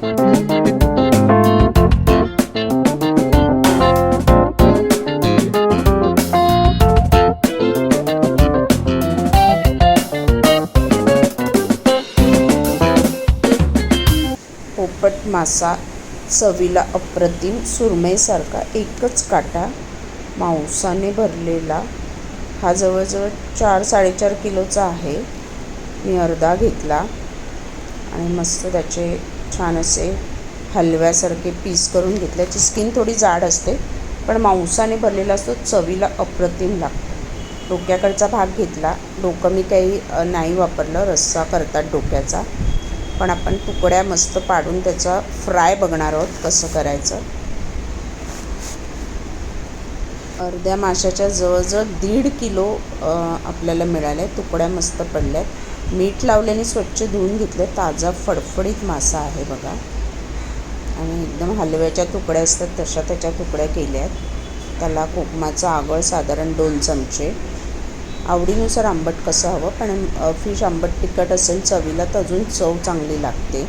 पोपट मासा चवीला अप्रतिम सुरमईसारखा एकच काटा मांसाने भरलेला. हा जवळजवळ चार साडेचार किलोचा आहे. मी अर्धा घेतला आणि मस्त त्याचे छान असे हलव्यासारखे पीस करून घेतल्याची स्किन थोडी जाड असते पण मांसाने भरलेला असतो चवीला अप्रतिम लागतो डोक्याकडचा भाग घेतला डोकं मी काही नाही वापरलं रस्सा करतात डोक्याचा. पण आपण तुकड्या मस्त पाडून त्याचा फ्राय बघणार आहोत कसं करायचं. अर्ध्या माशाच्या जवळजवळ दीड किलो आपल्याला मिळाले तुकड्या मस्त पडल्यात. मीठ लावल्याने स्वच्छ धुवून घेतलं ताजा फडफडीत मासा आहे बघा. आणि एकदम हलव्याच्या तुकड्या असतात तशा त्याच्या तुकड्या केल्या आहेत. त्याला कोकमाचं आगळ साधारण दोन चमचे. आवडीनुसार आंबट कसं हवं पण फिश आंबट तिखट असेल चवीला तर अजून चव चांगली लागते.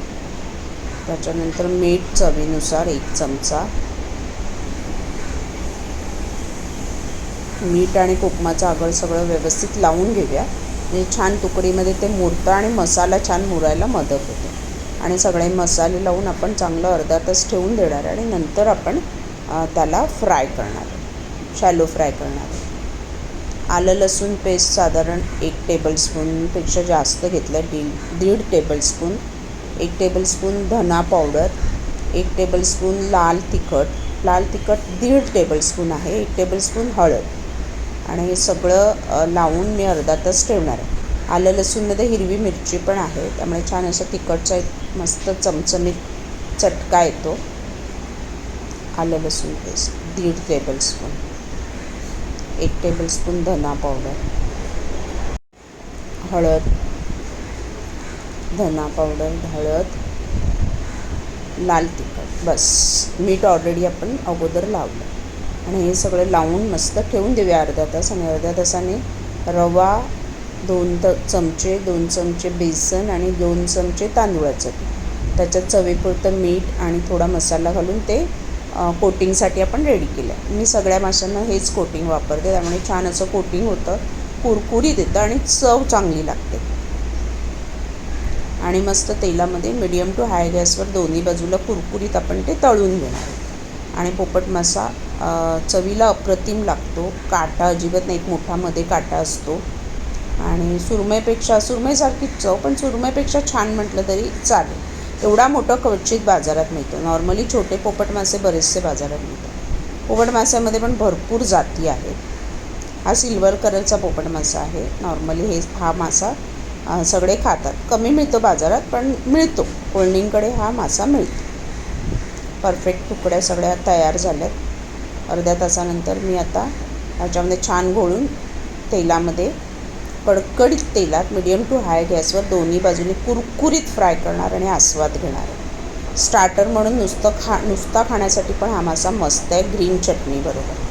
त्याच्यानंतर मीठ चवीनुसार एक चमचा. मीठ आणि कोकमाचं आगळ सगळं व्यवस्थित लावून घेऊया. म्हणजे छान तुकडीमध्ये ते मुरतं आणि मसाला छान मुरायला मदत होते. आणि सगळे मसाले लावून आपण चांगलं अर्धा तास ठेवून देणार आहे आणि नंतर आपण त्याला फ्राय करणार शॅलो फ्राय करणार आहे. आलं लसूण पेस्ट साधारण एक टेबलस्पूनपेक्षा जास्त घेतलं दीड दीड टेबलस्पून. एक टेबलस्पून धना पावडर एक टेबलस्पून लाल तिखट. लाल तिखट दीड टेबलस्पून आहे एक टेबलस्पून हळद. आणि हे सगळं लावून मी अर्धा तास ठेवणार आहे. आलं लसूणमध्ये हिरवी मिरची पण आहे त्यामुळे छान असं तिखटचा एक मस्त चमचमीत चटका येतो. आलं लसूण पेस्ट दीड टेबलस्पून एक टेबलस्पून धना पावडर हळद. धना पावडर हळद. लाल तिखट. बस. मीठ ऑलरेडी आपण अगोदर लावलं. आणि हे सगळं लावून मस्त ठेवून देऊया अर्धा तास आणि अर्ध्या तासाने रवा दोन त चमचे दोन चमचे बेसन आणि दोन चमचे तांदूळाचं त्याच्यात चवीपुरतं मीठ आणि थोडा मसाला घालून ते कोटिंगसाठी आपण रेडी केलं आहे मी सगळ्या माशांना हेच कोटिंग वापरते त्यामुळे छान असं कोटिंग होतं. कुरकुरीत येतं आणि चव चांगली लागते. आणि मस्त तेलामध्ये मिडियम टू हाय गॅसवर दोन्ही बाजूला कुरकुरीत आपण ते तळून घेणार. आणि पोपट मासा चवीला अप्रतिम लागतो. काटा अजिबात नाही एक मोठामध्ये काटा असतो. आणि सुरमईपेक्षा सुरमईसारखीच चव पण सुरमईपेक्षा छान म्हटलं तरी चालेल. एवढा मोठं क्वचित बाजारात मिळतो. नॉर्मली छोटे पोपट मासे बरेचसे बाजारात मिळतात. पोपट माशामध्ये पण भरपूर जाती आहेत. हा सिल्वर कलरचा पोपट मासा आहे. नॉर्मली हे हा मासा सगळे खातात. कमी मिळतो बाजारात पण मिळतो. कोल्डिंगकडे हा मासा मिळतो. परफेक्ट तुकड्या सगळ्या तयार झाल्यात अर्ध्या तासानंतर मी आता ह्याच्यामध्ये छान घोळून तेलामध्ये कडकडीत तेलात मिडियम टू हाय गॅसवर दोन्ही बाजूने कुरकुरीत फ्राय करणार आणि आस्वाद घेणार आहे. स्टार्टर म्हणून नुसतं खा नुसता खाण्यासाठी पण हा मासा मस्त आहे ग्रीन चटणी बरोबर.